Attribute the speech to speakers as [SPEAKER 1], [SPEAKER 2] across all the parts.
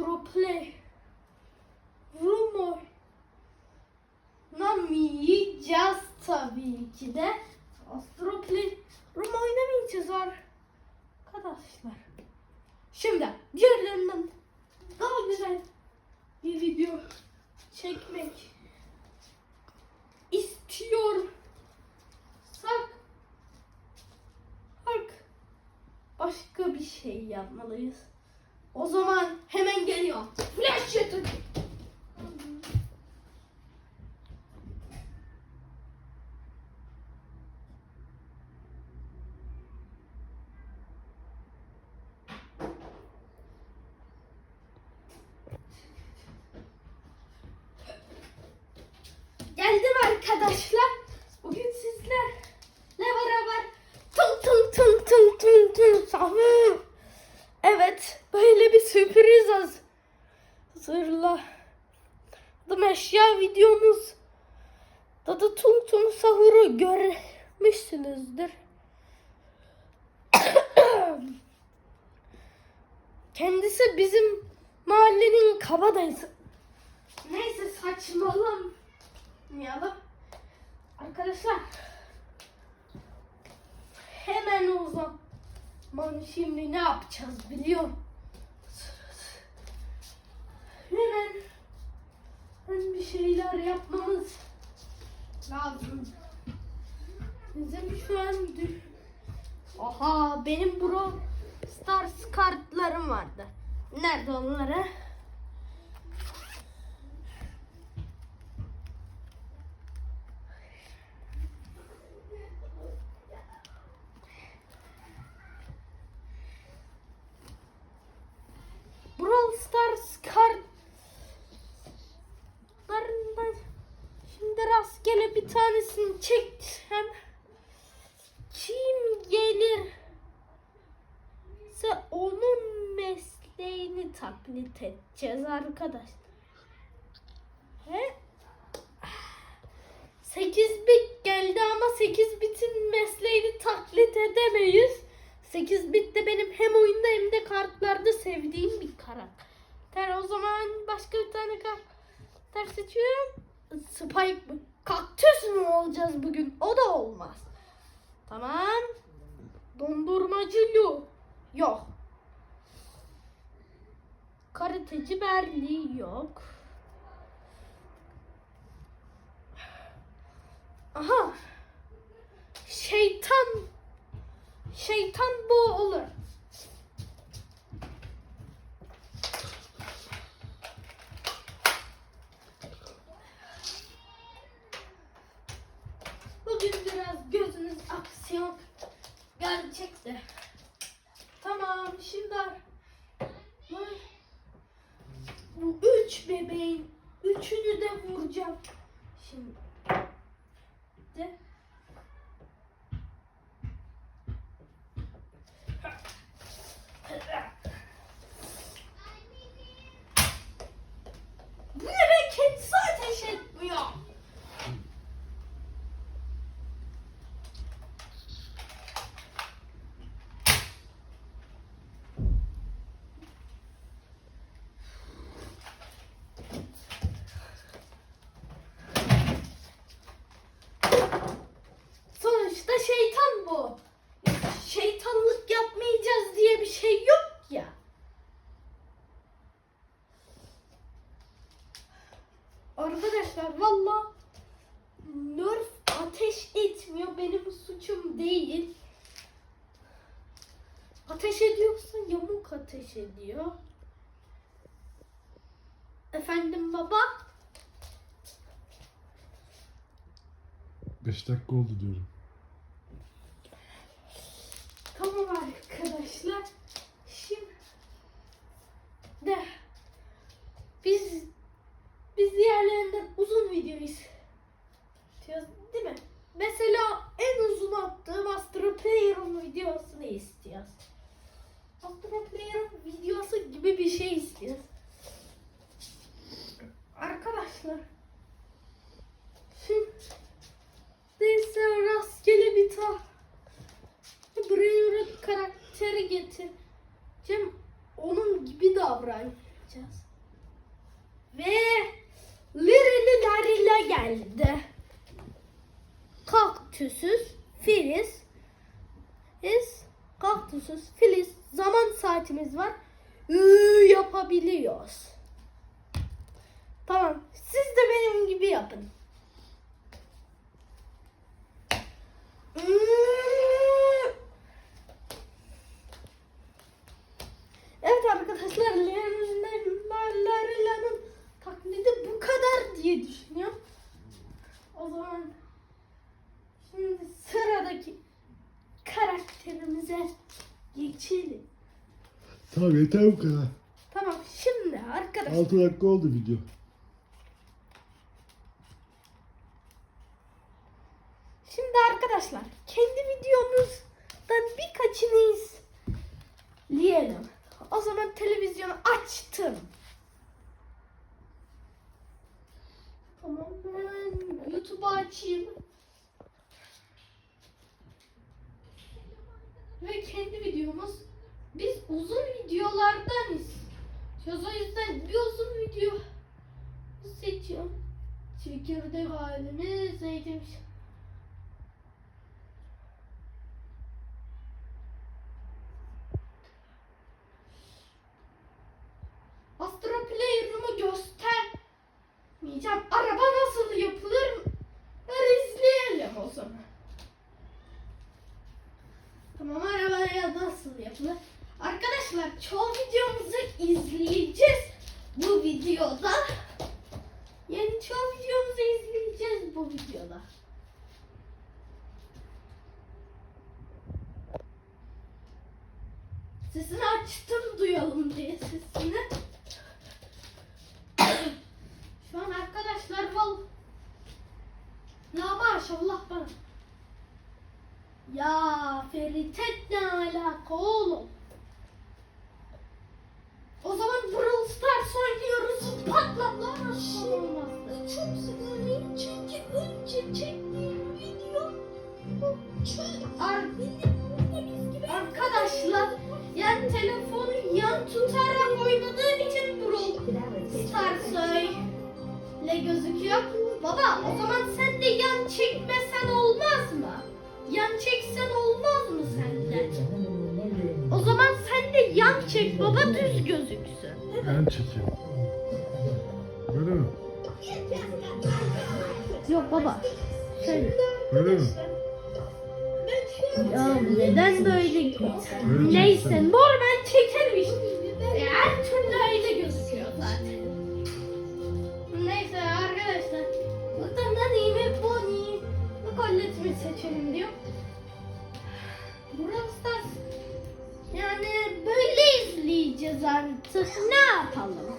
[SPEAKER 1] Astroplay Rumor oynayacağız tabii ki de. Astroplay Rum oynamayacağız arkadaşlar. Şimdi diğerlerinden daha güzel bir video çekmek istiyor. Sak. Bak. Başka bir şey yapmalıyız. O zaman hemen geliyor. Flash shooter. Geldim arkadaşlar. Bugün sizlerle beraber tın tın tın tın tın tın sahur. Evet, böyle bir sürpriz haz- hazırladım eşya videomuz. Dadı Tum Tum Sahur'u görmüşsünüzdür. Kendisi bizim mahallenin kabadayısı. Neyse saçmalamayalım. Arkadaşlar hemen o zaman şimdi ne yapacağız biliyor musunuz? Hemen hemen bir şeyler yapmamız lazım. Bizim şu an Aha benim Bro Stars kartlarım vardı. Nerede onları? Brawl Stars kartlarından şimdi rastgele bir tanesini çektim. Kim gelir? Onun mesleğini taklit edeceğiz arkadaş. He? 8 bit geldi ama 8 bitin mesleğini taklit edemeyiz. 8 bit de benim hem oyunda hem de kartlarda sevdiğim bir karakter. O zaman başka bir tane karakter seçiyorum. Spike mı? Kaktüs mü olacağız bugün? O da olmaz. Tamam. Dondurmacı Lu. Yok. Karateci Berli yok. Aha. Şeytan. Şeytan bu olur. Bugün biraz gözünüz aksiyon gerçekti. Tamam şimdi bu- bu üç bebeğin üçünü de vuracağım. Şimdi de Bu ne be kendisi ateş etmiyor. Sonuçta şeytan bu. Şeytanlık yapmayacağız diye bir şey yok ya. Arkadaşlar valla Nerf ateş etmiyor. Benim suçum değil. Ateş ediyorsa yamuk ateş ediyor. Efendim baba?
[SPEAKER 2] 5 dakika oldu diyorum.
[SPEAKER 1] Tamam arkadaşlar. Şimdi de biz biz diğerlerinden uzun video istiyoruz değil mi? Mesela en uzun attığım Astro Playroom videosunu istiyoruz. Astro Player videosu gibi bir şey istiyoruz. Arkadaşlar. Şimdi neyse rastgele bir ta Brain karakteri getireceğim. Onun gibi davranacağız. Ve Lirili Larila geldi. Kaktüsüz Filiz biz kaktüsüz Filiz zaman saatimiz var. Iı, yapabiliyoruz. Tamam. Siz de benim gibi yapın. Iı. Evet arkadaşlar Larila'nın taklidi bu kadar diye düşünüyorum. O zaman şimdi sıradaki karakterimize geçelim.
[SPEAKER 2] Tamam yeter bu kadar.
[SPEAKER 1] Tamam şimdi arkadaşlar
[SPEAKER 2] 6 dakika oldu video.
[SPEAKER 1] şimdi arkadaşlar kendi videomuzdan birkaçını izleyelim. O zaman televizyonu açtım. Tamam ben YouTube'u açayım. Ve kendi videomuz biz uzun videolardanız. O yüzden bir uzun video seçiyorum. Çekirdek halimi zeytin. Çoğu videomuzu izleyeceğiz bu videoda. Yani çoğu videomuzu izleyeceğiz bu videoda. Sesini açtım duyalım diye sesini. Şu an arkadaşlar val Ya maşallah bana. Ya Feritet ne alaka oğlum? O zaman Brawl Stars oynuyoruz. Patlat lan nasıl olmazdı.
[SPEAKER 3] Çok sıkıntı çünkü önce çektiğim video çok
[SPEAKER 1] arkadaşlar yan telefonu yan tutarak oynadığım için Brawl Stars öyle gözüküyor. Baba o zaman sen de yan çekmesen olmaz mı? Yan çeksen olmaz mı sende? O zaman sen de yan çek baba düz gözüksün.
[SPEAKER 2] Ben çekeyim. Böyle mi?
[SPEAKER 1] Yok baba. Şöyle.
[SPEAKER 2] Böyle mi?
[SPEAKER 1] Ya neden böyle Neyse normal çekelim işte. E, Her türlü öyle gözüküyor zaten. Neyse arkadaşlar. Buradan da Nime Bonnie bu kolletimi seçelim diyor. Brawl Stars yani böyle izleyeceğiz artık. Ne yapalım?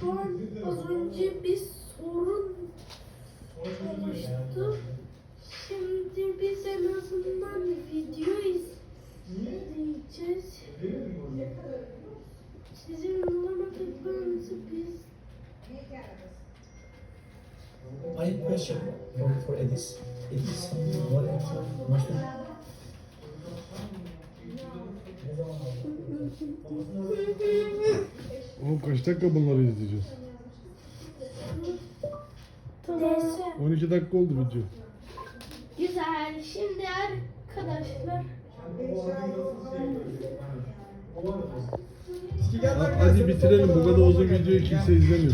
[SPEAKER 1] Şu an az önce bir sorun oluştu. Şimdi biz en azından video izleyeceğiz. Sizin anlamadıklarınızı biz
[SPEAKER 4] have a question for, Edis. Edis, what mushroom?
[SPEAKER 2] Oğlum kaç dakika bunları izleyeceğiz?
[SPEAKER 1] Tamam.
[SPEAKER 2] 12 dakika oldu video.
[SPEAKER 1] Güzel. Şimdi arkadaşlar
[SPEAKER 2] Ha- Hadi bitirelim bu kadar uzun videoyu kimse izlemiyor.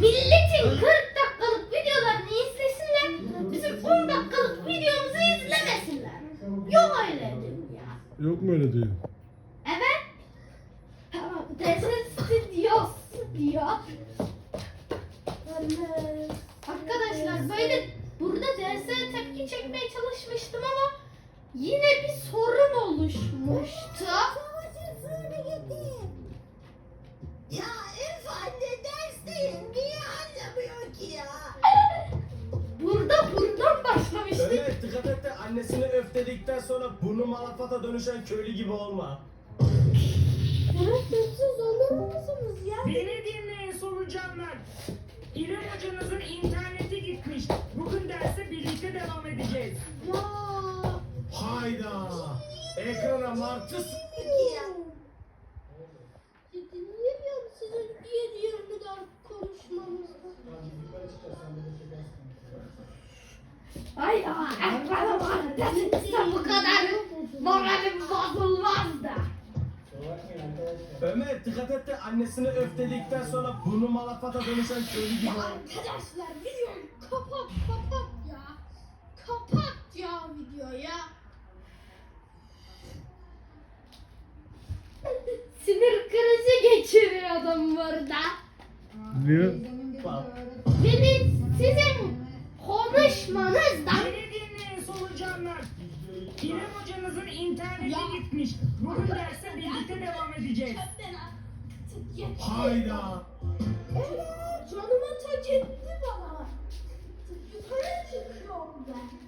[SPEAKER 1] milletin 40 dakikalık videolarını izlesinler. Bizim 10 dakikalık videomuzu izlemesinler. Yok öyle dünya.
[SPEAKER 2] Yok mu öyle diyor?
[SPEAKER 1] Evet. Tamam. Desensi diyor. diyor. Arkadaşlar böyle burada DS tepki çekmeye çalışmıştım ama yine bir sorun oluşmuştu.
[SPEAKER 3] Ya üf anne dersteyim. Niye anlamıyor ki ya?
[SPEAKER 1] Burada buradan başlamıştık.
[SPEAKER 5] Ömer dikkat et de annesini öf dedikten sonra burnu malafata dönüşen köylü gibi olma.
[SPEAKER 1] Evet sessiz olur musunuz ya?
[SPEAKER 6] Beni dinleyin solucanlar. İrem hocanızın interneti gitmiş. Bugün derse birlikte devam edeceğiz.
[SPEAKER 1] Ya.
[SPEAKER 5] Hayda. Ekrana martı
[SPEAKER 3] ya.
[SPEAKER 1] Dinleyemiyorum sizin diye diğerini de konuşmanızı. Ay ya, ekrana bak desin bu kadar moralim bozulmaz da.
[SPEAKER 5] Ömer dikkat et de annesini öf dedikten sonra burnu malafata dönüşen köylü gibi olma.
[SPEAKER 1] Arkadaşlar videoyu kapat kapat ya. Kapat ya videoyu. Sinir krizi geçiriyor adam burada.
[SPEAKER 2] Niye?
[SPEAKER 5] Bak.
[SPEAKER 1] Beni sizin konuşmanızdan
[SPEAKER 6] Beni dinleyin solucanlar. İrem hocanızın interneti gitmiş. Bugün derse birlikte devam edeceğiz.
[SPEAKER 5] Hayda.
[SPEAKER 1] canıma tak etti bana. Yukarı çıkıyorum ben.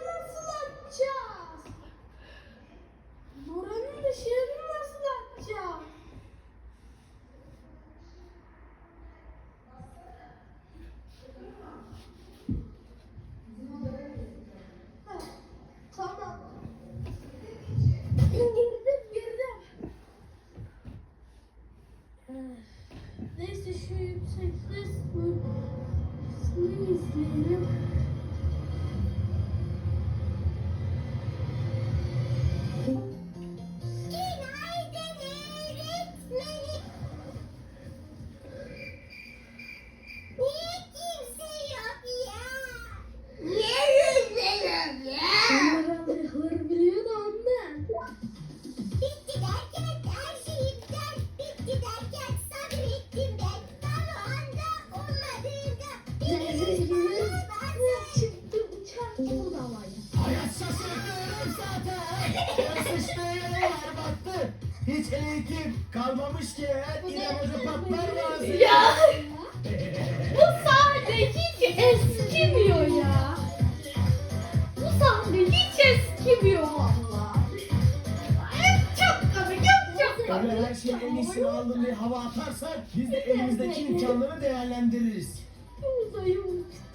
[SPEAKER 5] aldım diye hava atarsak biz de elimizdeki imkanları değerlendiririz.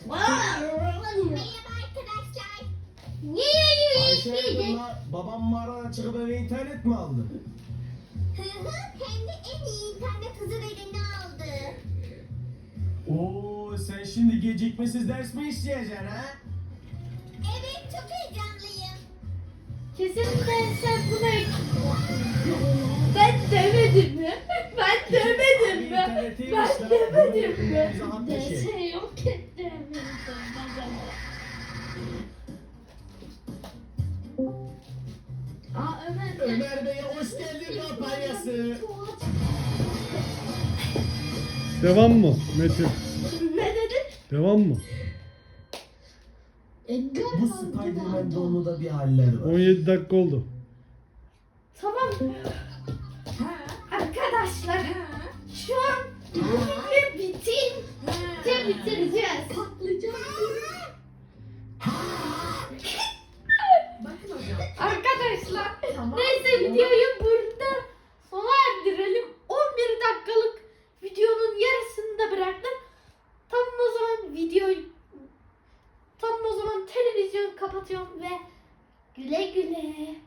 [SPEAKER 3] Merhaba arkadaşlar.
[SPEAKER 5] Ayşe Hanım'la babam mağaradan çıkıp eve internet mi aldı?
[SPEAKER 3] Hı hı, Hem de en iyi internet hızı vereni aldı.
[SPEAKER 5] Oo sen şimdi gecikmesiz ders mi işleyeceksin ha?
[SPEAKER 3] Evet çok heyecanlıyım.
[SPEAKER 1] Kesinlikle sen Ben demedim? Ben demedim? Ben demedim mi?
[SPEAKER 5] De şey Ömer. Ömer
[SPEAKER 1] Bey'e hoş geldin
[SPEAKER 5] kampanyası.
[SPEAKER 2] Devam mı Metin?
[SPEAKER 1] Ne dedin?
[SPEAKER 2] Devam mı?
[SPEAKER 3] Edgar
[SPEAKER 5] Bu Spider-Man donluda bir haller var.
[SPEAKER 2] 17 dakika oldu.
[SPEAKER 1] Tamam. Arkadaşlar şu an bir bitin. Bitir bitireceğiz.
[SPEAKER 6] Bakın hocam.
[SPEAKER 1] Arkadaşlar
[SPEAKER 6] Tamam.
[SPEAKER 1] neyse videoyu burada sona erdirelim. 11 dakikalık videonun yarısını da bıraktım. Tam o zaman videoyu tam o zaman televizyonu kapatıyorum ve güle güle.